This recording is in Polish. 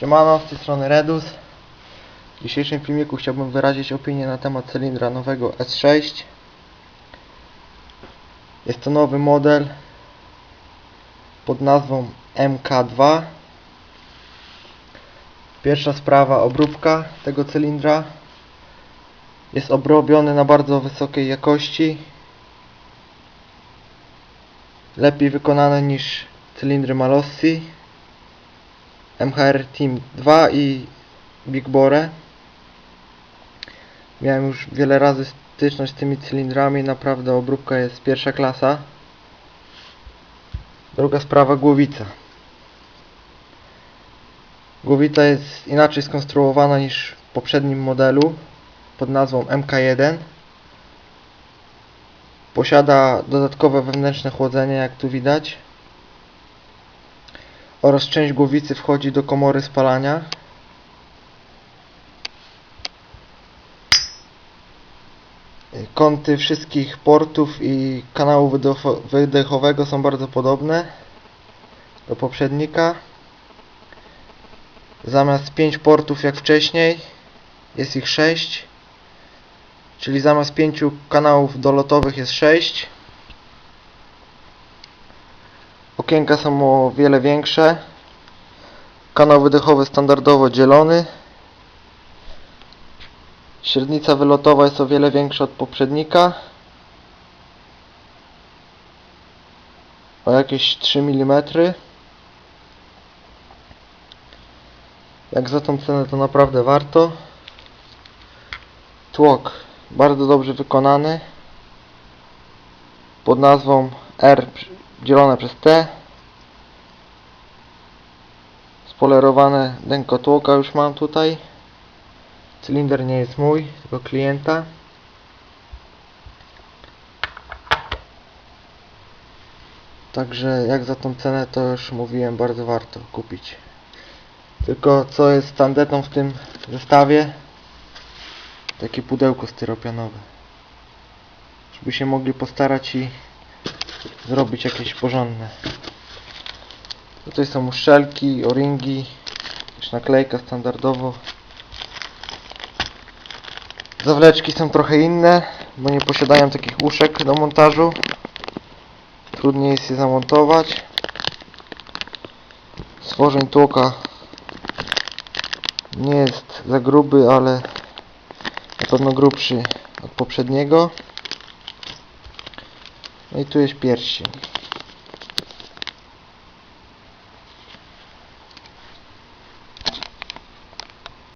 Siemano, z tej strony Redus. W dzisiejszym filmiku chciałbym wyrazić opinię na temat cylindra nowego S6. Jest to nowy model pod nazwą MK2. Pierwsza sprawa, obróbka tego cylindra. Jest obrobiony na bardzo wysokiej jakości. Lepiej wykonane niż cylindry Malossi. MHR Team 2 i Big Bore. Miałem już wiele razy styczność z tymi cylindrami, naprawdę obróbka jest pierwsza klasa. Druga sprawa głowica. Głowica jest inaczej skonstruowana niż w poprzednim modelu pod nazwą MK1. Posiada dodatkowe wewnętrzne chłodzenie, jak tu widać oraz część głowicy wchodzi do komory spalania. Kąty wszystkich portów i kanału wydechowego są bardzo podobne do poprzednika. Zamiast 5 portów jak wcześniej jest ich 6. Czyli zamiast 5 kanałów dolotowych jest 6. Okienka są o wiele większe. Kanał wydechowy standardowo dzielony. Średnica wylotowa jest o wiele większa od poprzednika. O jakieś 3 mm. Jak za tą cenę to naprawdę warto. Tłok bardzo dobrze wykonany. Pod nazwą R dzielone przez T. Spolerowane denko tłoka już mam tutaj. Cylinder nie jest mój, tylko klienta. Także jak za tą cenę to już mówiłem bardzo warto kupić. Tylko co jest tandetą w tym zestawie? Takie pudełko styropianowe. Żeby się mogli postarać i zrobić jakieś porządne. Tutaj są uszczelki, o-ringi, już naklejka standardowo. Zawleczki są trochę inne, bo nie posiadają takich uszek do montażu. Trudniej jest je zamontować. Stworzeń tłoka nie jest za gruby, ale na pewno grubszy od poprzedniego. No i tu jest pierścień.